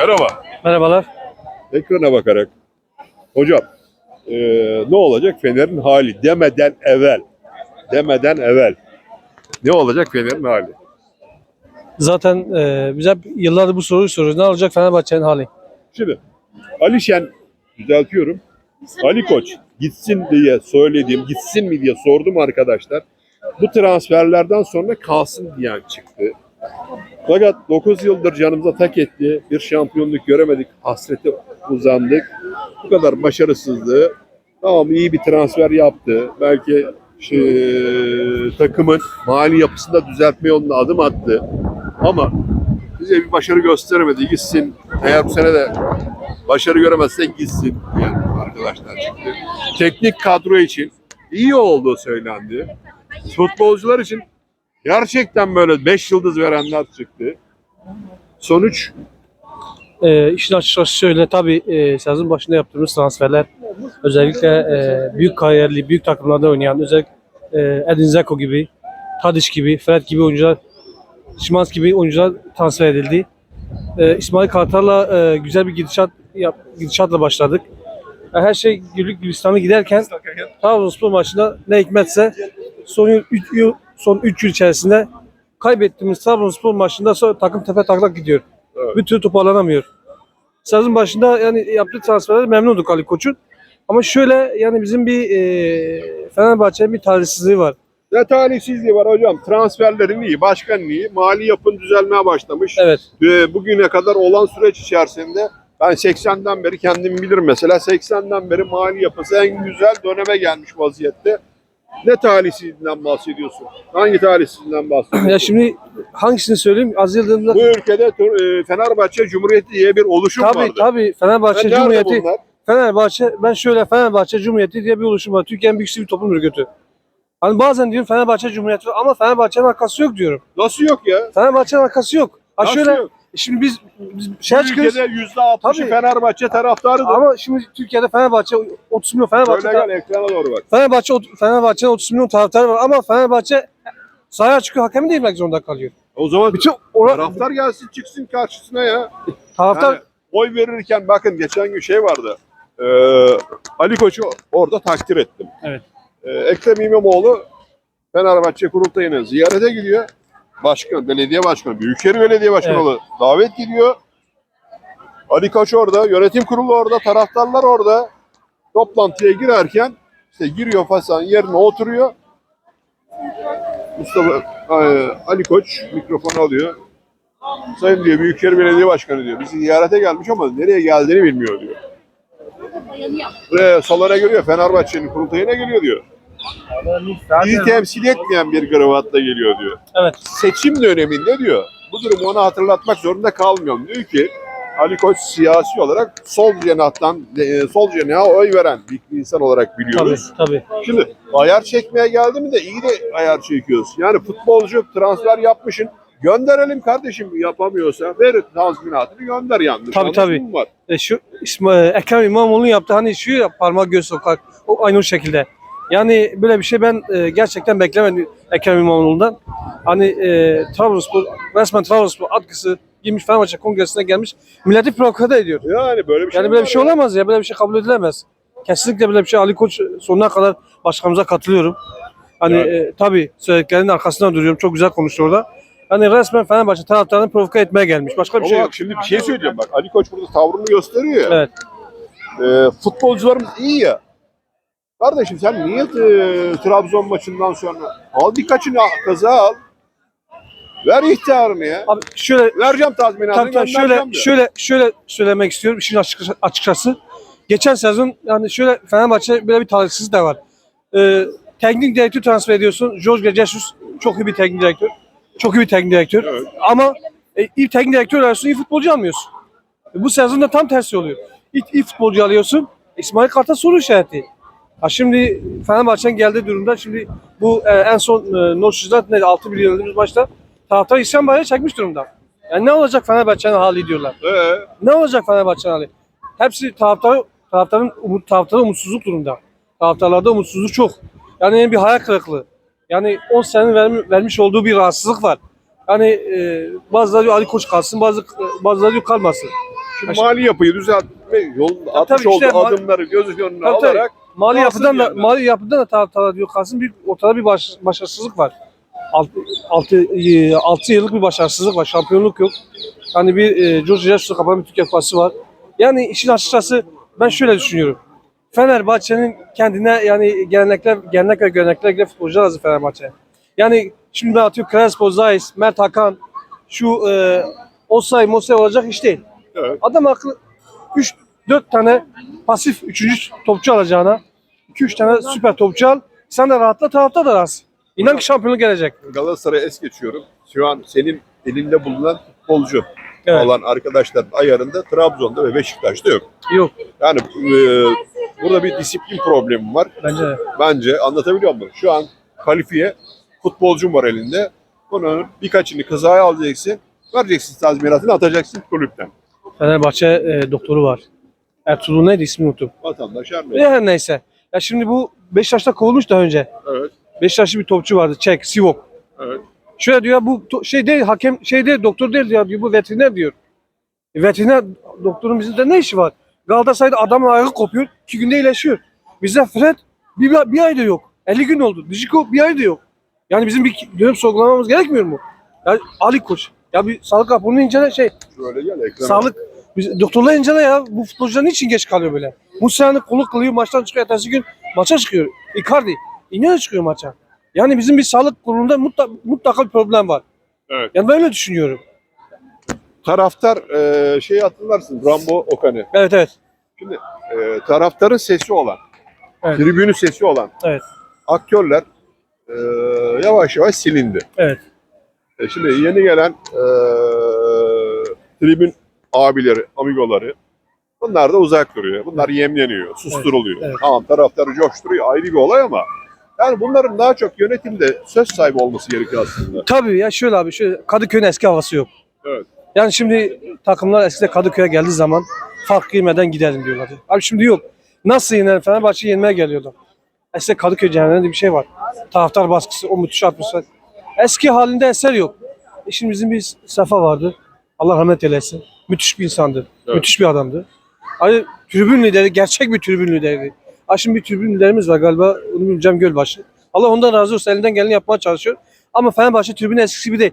Merhaba. Merhabalar. Ekrana bakarak. Hocam eee, ne olacak Fener'in hali demeden evvel. Demeden evvel. Ne olacak Fener'in hali? Zaten e, biz hep yıllardır bu soruyu soruyoruz. Ne olacak Fenerbahçe'nin hali? Şimdi Ali Şen düzeltiyorum. Ali Koç gitsin diye söylediğim gitsin mi diye sordum arkadaşlar. Bu transferlerden sonra kalsın diyen çıktı. Fakat 9 yıldır canımıza tak etti. Bir şampiyonluk göremedik. Hasrete uzandık. Bu kadar başarısızlığı. Tamam iyi bir transfer yaptı. Belki şey, takımın mali yapısında düzeltme yoluna adım attı. Ama bize bir başarı gösteremedi. Gitsin. Eğer bu sene de başarı göremezsek gitsin. Yani arkadaşlar çıktı. Teknik kadro için iyi olduğu söylendi. Futbolcular için gerçekten böyle 5 yıldız verenler çıktı. Sonuç E, işin açıkçası şöyle tabii e, sezon başında yaptığımız transferler özellikle e, büyük kariyerli, büyük takımlarda oynayan özellikle e, Edin Dzeko gibi, Tadic gibi, Fred gibi oyuncular, Şimanski gibi oyuncular transfer edildi. E, İsmail Kartal'la e, güzel bir gidişat yap, gidişatla başladık. E, her şey güllük gülistanlı giderken Trabzonspor maçında ne hikmetse son 3 yıl son 3 yıl içerisinde kaybettiğimiz Trabzonspor maçında sonra takım tepe taklak gidiyor. Evet. Bir türlü toparlanamıyor. Sezon başında yani yaptığı transferler memnunduk Ali Koç'un. Ama şöyle yani bizim bir e, Fenerbahçe'nin bir talihsizliği var. ne talihsizliği var hocam. Transferlerin iyi, başkanın iyi, mali yapın düzelmeye başlamış. Evet. Ve bugüne kadar olan süreç içerisinde ben 80'den beri kendimi bilirim mesela 80'den beri mali yapısı en güzel döneme gelmiş vaziyette. Ne talihsizliğinden bahsediyorsun? Hangi talihsizliğinden bahsediyorsun? Ya şimdi hangisini söyleyeyim? Aziz Yıldırım'da Bu ülkede e, Fenerbahçe Cumhuriyeti diye bir oluşum tabii vardı. tabii Fenerbahçe Nerede Cumhuriyeti? Fenerbahçe ben şöyle Fenerbahçe Cumhuriyeti diye bir oluşum var. Türkiye'nin büyük bir toplum örgütü. Hani bazen diyorum Fenerbahçe Cumhuriyeti var ama Fenerbahçe'nin arkası yok diyorum. Nasıl yok ya? Fenerbahçe'nin arkası yok. Ha Nasıl şöyle yok? Şimdi biz, biz şey çıkıyoruz. ülkede %60'ı Tabii. Fenerbahçe taraftarıdır. Ama şimdi Türkiye'de Fenerbahçe 30 milyon Fenerbahçe Şöyle gel ekrana doğru bak. Fenerbahçe Fenerbahçe'nin 30 milyon taraftarı var ama Fenerbahçe sahaya çıkıyor hakemi değilmek zorunda kalıyor. O zaman Bütün ora, taraftar gelsin çıksın karşısına ya. taraftar Yani oy verirken bakın geçen gün şey vardı. Ee, Ali Koç'u orada takdir ettim. Evet. Ee, Ekrem İmamoğlu Fenerbahçe kurultayına ziyarete gidiyor. Başkan, belediye başkanı, Büyükşehir Belediye Başkanı Evet. davet gidiyor. Ali Koç orada, yönetim kurulu orada, taraftarlar orada. Toplantıya girerken işte giriyor Fasan yerine oturuyor. Mustafa e, Ali Koç mikrofonu alıyor. Sayın diyor Büyükşehir Belediye Başkanı diyor. Bizi ziyarete gelmiş ama nereye geldiğini bilmiyor diyor. Ve salona geliyor Fenerbahçe'nin kurultayına geliyor diyor. Bizi temsil etmeyen bir kravatla geliyor diyor. evet Seçim döneminde diyor. Bu durumu ona hatırlatmak zorunda kalmıyorum. Diyor ki Ali Koç siyasi olarak sol cenahtan e, sol cenaha oy veren bir insan olarak tabii biliyoruz. tabii. Şimdi ayar çekmeye geldi mi de iyi de ayar çekiyoruz. Yani futbolcu transfer yapmışın gönderelim kardeşim yapamıyorsa ver tazminatını gönder yanlış. Tabii, Anladın tabii. var? E, şu İsmail, Ekrem İmamoğlu'nun yaptığı hani şu ya parmak göz sokak o aynı o şekilde. Yani böyle bir şey ben e, gerçekten beklemedim Ekrem İmamoğlu'ndan. Hani e, Trabzonspor, resmen Trabzonspor atkısı giymiş Fenerbahçe kongresine gelmiş. Milleti provoke ediyor. Yani böyle bir şey Yani böyle bir şey olamaz ya. Böyle bir şey kabul edilemez. Kesinlikle böyle bir şey Ali Koç sonuna kadar başkanımıza katılıyorum. Hani Yani- e, tabii söylediklerinin arkasından duruyorum. Çok güzel konuştu orada. Hani resmen Fenerbahçe taraftarını provoke etmeye gelmiş. Başka bir Ama şey yok. bak şimdi bir şey söyleyeceğim bak. Ali Koç burada tavrını gösteriyor ya. Evet. Ee, futbolcularımız iyi ya. Kardeşim sen niye e, Trabzon maçından sonra al birkaçını kaza al. Ver ihtarını ya. Abi şöyle Vereceğim tazminatını Tabii tabii şöyle diyor. şöyle şöyle söylemek istiyorum işin açıkçası, açıkçası. Geçen sezon yani şöyle Fenerbahçe böyle bir talihsizlik de var. Ee, teknik direktör transfer ediyorsun. Jorge Jesus çok iyi bir teknik direktör. Çok iyi bir teknik direktör. Evet. Ama e, iyi teknik direktör alıyorsun, iyi futbolcu almıyorsun. E, bu sezonda tam tersi oluyor. İyi, iyi futbolcu alıyorsun. İsmail Kartal soru işareti. Ha şimdi Fenerbahçe'nin geldiği durumda şimdi bu e, en son e, Norşuz'da ne 6 milyon ödediğimiz maçta taraftar isyan bayrağı çekmiş durumda. Yani ne olacak Fenerbahçe'nin hali diyorlar. Ee, Ne olacak Fenerbahçe'nin hali? Hepsi taraftar, taraftarın umut, taraftarı umutsuzluk durumda. Taraftarlarda umutsuzluk çok. Yani bir hayal kırıklığı. Yani 10 senenin vermi- vermiş olduğu bir rahatsızlık var. Yani e, bazıları diyor Ali Koç kalsın, bazı bazıları diyor kalmasın. Şimdi Aş- mali yapıyı düzeltme yolunda atmış tabii olduğu adımları göz önüne Tabii tabii. Mali Kalsın yapıdan da yani. mali yapıdan da taraftarlar diyor kalsın bir ortada bir baş, başarısızlık var. 6 6 6 yıllık bir başarısızlık var. Şampiyonluk yok. Hani bir e, George Jesus kapanan bir Türkiye Kupası var. Yani işin açıkçası ben şöyle düşünüyorum. Fenerbahçe'nin kendine yani gelenekler, gelenek ve görenekler göre futbolcular lazım Fenerbahçe. Yani şimdi ben atıyorum Crespo, Zayis, Mert Hakan, şu e, Osay, Mosay olacak iş değil. Evet. Adam aklı 3 4 tane pasif 3. topçu alacağına 2-3 tane süper topçu al. Sen de rahatla tarafta da rahatsın. İnan ki şampiyonluk gelecek. Galatasaray'a es geçiyorum. Şu an senin elinde bulunan futbolcu Evet. olan arkadaşların ayarında Trabzon'da ve Beşiktaş'ta yok. Yok Yani e, burada bir disiplin problemi var. bence de. Bence anlatabiliyor muyum? Şu an kalifiye futbolcum var elinde. Bunun birkaçını kızaya alacaksın. Vereceksin tazminatını atacaksın kulüpten. Fenerbahçe e, doktoru var. Ertuğrul neydi ismini unuttum. Vatandaş Ve her neyse. Ya şimdi bu Beşiktaş'ta kovulmuş daha önce. Evet. Beşiktaşlı bir topçu vardı. Çek, Sivok. Evet. Şöyle diyor bu to- şey değil hakem şey değil doktor değil ya diyor bu veteriner diyor. E, veteriner doktorun bizde ne işi var? Galatasaray'da adamın ayağı kopuyor. iki günde iyileşiyor. Bizde Fred bir, bir, bir ayda yok. 50 gün oldu. Dijiko bir ayda yok. Yani bizim bir dönüp sorgulamamız gerekmiyor mu? Ya Ali Koç. Ya bir sağlık raporunu incele şey. Şöyle gel ekrana. Sağlık biz, doktorlar incele ya. Bu futbolcular niçin geç kalıyor böyle? Musa'nın kolu kılıyor maçtan çıkıyor. Ertesi gün maça çıkıyor. Icardi. İniyor çıkıyor maça. Yani bizim bir sağlık kurulunda mutlaka, mutlaka bir problem var. Evet. Yani ben öyle düşünüyorum. Taraftar e, şeyi hatırlarsın Rambo Okan'ı. Evet evet. Şimdi e, taraftarın sesi olan, Evet. tribünün sesi olan Evet. aktörler e, yavaş yavaş silindi. Evet. E, şimdi yeni gelen e, tribün abileri, amigoları bunlar da uzak duruyor. Bunlar yemleniyor, susturuluyor. Evet. Tamam taraftarı coşturuyor ayrı bir olay ama yani bunların daha çok yönetimde söz sahibi olması gerekiyor aslında. Tabii ya şöyle abi şöyle Kadıköy'ün eski havası yok. Evet. Yani şimdi takımlar eskide Kadıköy'e geldiği zaman fark girmeden gidelim diyorlardı. Abi şimdi yok. Nasıl yener Fenerbahçe yenmeye geliyordu. Eskide Kadıköy cehennemi diye bir şey var. Taraftar baskısı, o müthiş atmosfer. Eski halinde eser yok. E şimdi bizim bir Sefa vardı. Allah rahmet eylesin. Müthiş bir insandı. Evet. Müthiş bir adamdı. Hani tribün lideri, gerçek bir tribün lideriydi. Ha şimdi bir tribün liderimiz var galiba. Onu bileceğim Gölbaşı. Allah ondan razı olsun. Elinden geleni yapmaya çalışıyor. Ama Fenerbahçe tribünü eskisi gibi değil.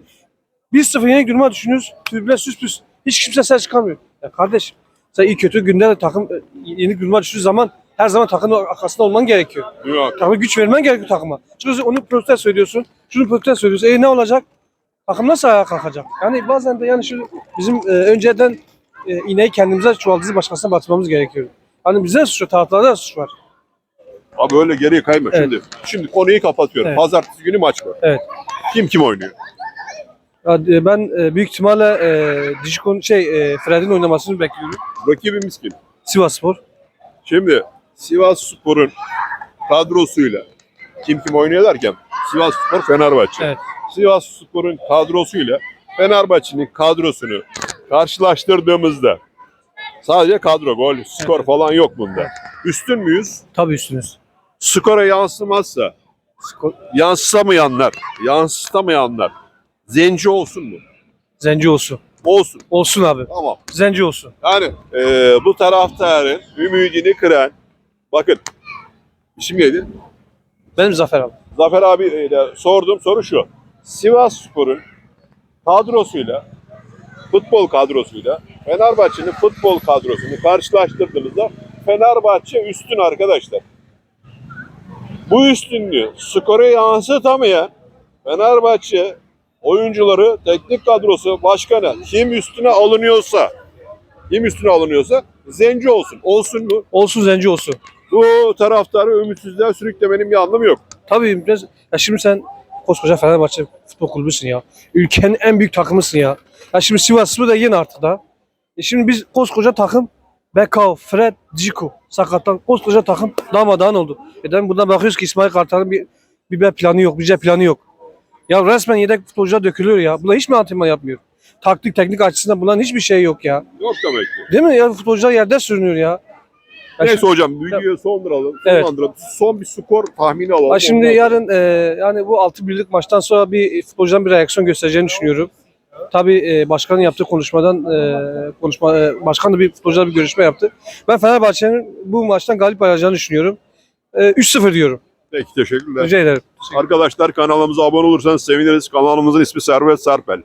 1-0 yenik duruma düşünüyoruz. Tribüne süs püs. Hiç kimse ses çıkarmıyor. Ya kardeş sen iyi kötü günde de takım e, yenik duruma düştüğü zaman her zaman takımın arkasında olman gerekiyor. Yok. Takıma güç vermen gerekiyor takıma. Çünkü onu protesto ediyorsun. Şunu protesto ediyorsun. E ne olacak? Takım nasıl ayağa kalkacak? Yani bazen de yani şu bizim e, önceden e, ineği kendimize çuvaldızı başkasına batırmamız gerekiyor. Hani bize suç var, taraftarda da suç var. Abi öyle geriye kayma Evet. şimdi. Şimdi konuyu kapatıyorum. Evet. Pazartesi günü maç var. Evet. Kim kim oynuyor? Ya, e, ben e, büyük ihtimalle e, Dijikon şey e, Fred'in oynamasını bekliyorum. Rakibimiz kim? Sivasspor. Şimdi Sivas Spor'un kadrosuyla kim kim oynuyor derken Sivas Spor Fenerbahçe. Evet. Sivas Spor'un kadrosuyla Fenerbahçe'nin kadrosunu karşılaştırdığımızda sadece kadro, gol, skor Evet. falan yok bunda. Üstün müyüz? Tabii üstünüz. Skora yansımazsa, Skor, yansıtamayanlar, yansıtamayanlar zenci olsun mu? Zenci olsun. Olsun. Olsun abi. Tamam. Zenci olsun. Yani eee, bu taraftarın ümidini kıran, bakın isim neydi? Benim Zafer abi. Zafer abiyle sorduğum soru şu. Sivas Spor'un kadrosuyla, futbol kadrosuyla Fenerbahçe'nin futbol kadrosunu karşılaştırdığınızda Fenerbahçe üstün arkadaşlar. Bu üstünlüğü skora yansıtamayan Fenerbahçe oyuncuları, teknik kadrosu, başkanı kim üstüne alınıyorsa kim üstüne alınıyorsa zenci olsun. Olsun mu? Olsun zenci olsun. Bu taraftarı ümitsizliğe sürüklemenin bir anlamı yok. Tabii ya şimdi sen koskoca Fenerbahçe futbol kulübüsün ya. Ülkenin en büyük takımısın ya. Ya şimdi Sivasspor da yeni artık da. E şimdi biz koskoca takım Bekao, Fred, Ciku sakattan koskoca takım darmadağın oldu. Then buradan bakıyoruz ki İsmail Kartal'ın bir bir B planı yok, bir C planı yok. Ya resmen yedek futbolcular dökülüyor ya. Buna hiç mi antrenman yapmıyor? Taktik, teknik açısından bunların hiçbir şey yok ya. Yok demek ki. Değil mi? Ya futbolcular yerde sürünüyor ya. Ya Neyse hocam videoyu sonduralım. Evet. Sonlandıralım. Son bir skor tahmini alalım. Ha şimdi Ondan- yarın e, yani bu 6 birlik maçtan sonra bir futbolcudan bir reaksiyon göstereceğini düşünüyorum. Tabii e, başkanın yaptığı konuşmadan e, konuşma e, başkan da bir futbolcular bir görüşme yaptı. Ben Fenerbahçe'nin bu maçtan galip ayrılacağını düşünüyorum. E, 3-0 diyorum. Peki teşekkürler. Rica ederim. Arkadaşlar kanalımıza abone olursanız seviniriz. Kanalımızın ismi Servet Sarpel.